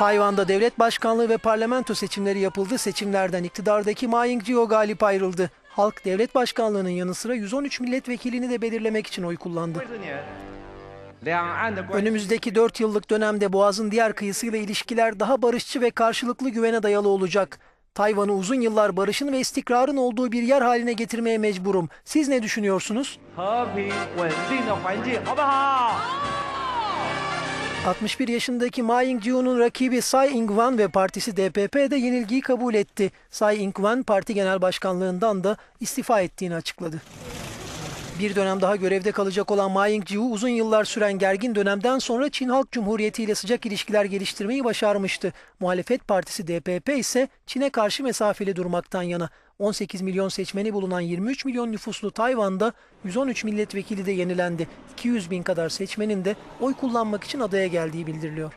Tayvan'da devlet başkanlığı ve parlamento seçimleri yapıldı. Seçimlerden iktidardaki Ma Ying-jeou galip ayrıldı. Halk devlet başkanlığının yanı sıra 113 milletvekilini de belirlemek için oy kullandı. Önümüzdeki 4 yıllık dönemde Boğaz'ın diğer kıyısıyla ilişkiler daha barışçı ve karşılıklı güvene dayalı olacak. Tayvan'ı uzun yıllar barışın ve istikrarın olduğu bir yer haline getirmeye mecburum. Siz ne düşünüyorsunuz? 61 yaşındaki Ma Ying-jeou'nun rakibi Tsai Ing-wen ve partisi DPP de yenilgiyi kabul etti. Tsai Ing-wen parti genel başkanlığından da istifa ettiğini açıkladı. Bir dönem daha görevde kalacak olan Ma Ying-jeou uzun yıllar süren gergin dönemden sonra Çin Halk Cumhuriyeti ile sıcak ilişkiler geliştirmeyi başarmıştı. Muhalefet partisi DPP ise Çin'e karşı mesafeli durmaktan yana. 18 milyon seçmeni bulunan 23 milyon nüfuslu Tayvan'da 113 milletvekili de yenilendi. 200 bin kadar seçmenin de oy kullanmak için adaya geldiği bildiriliyor.